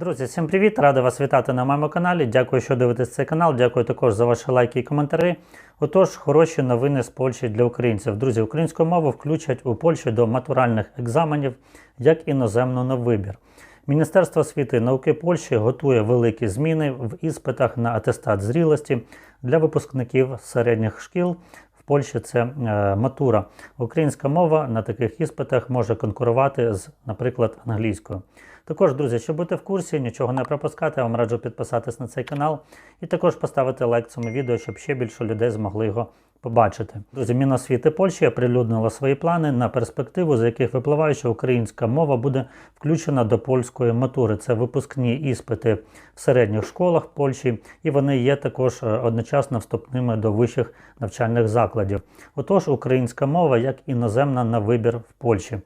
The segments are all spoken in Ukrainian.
Друзі, всім привіт! Радий вас вітати на моєму каналі. Дякую, що дивитесь цей канал. Дякую також за ваші лайки і коментарі. Отож, хороші новини з Польщі для українців. Друзі, українську мову включать у Польщі до матуральних екзаменів як іноземну на вибір. Міністерство освіти і науки Польщі готує великі зміни в іспитах на атестат зрілості для випускників середніх шкіл. Польщі це е, матура. Українська мова на таких іспитах може конкурувати з, наприклад, англійською. Також, друзі, щоб бути в курсі, нічого не пропускати, я вам раджу підписатись на цей канал і також поставити лайк цьому відео, щоб ще більше людей змогли його побачити. Друзі, Міносвіти Польщі оприлюднила свої плани на перспективу, з яких випливає, що українська мова буде включена до польської матури. Це випускні іспити в середніх школах Польщі, і вони є також е, одночасно вступними до вищих навчальних закладів. Отож, українська мова як іноземна на вибір в Польщі.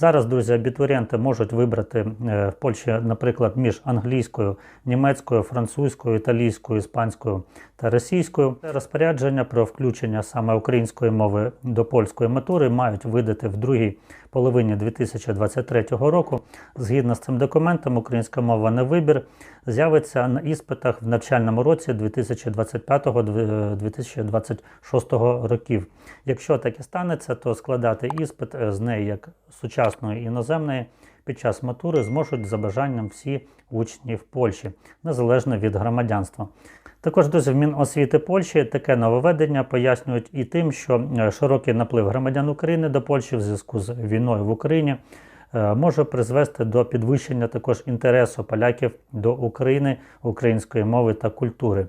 Зараз, друзі, абітурієнти можуть вибрати е, в Польщі, наприклад, між англійською, німецькою, французькою, італійською, іспанською та російською. Розпорядження про включення саме української мови до польської матури мають видати в другій половині 2023 року. Згідно з цим документом, українська мова на вибір з'явиться на іспитах в навчальному році 2025-2026 років. Якщо таке станеться, то складати іспит е, з неї як сучасної іноземної під час матури зможуть за бажанням всі учні в Польщі, незалежно від громадянства. Також друзі, в Міносвіти Польщі таке нововведення пояснюють і тим, що е, широкий наплив громадян України до Польщі в зв'язку з війною в Україні е, може призвести до підвищення також інтересу поляків до України, української мови та культури.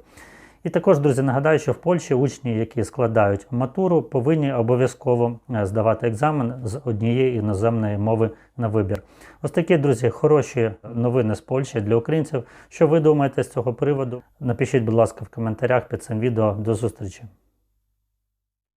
І також, друзі, нагадаю, що в Польщі учні, які складають матуру, повинні обов'язково е, здавати екзамен з однієї іноземної мови на вибір. Ось такі, друзі, хороші новини з Польщі для українців. Що ви думаєте з цього приводу? Напишіть, будь ласка, в коментарях під цим відео. До зустрічі.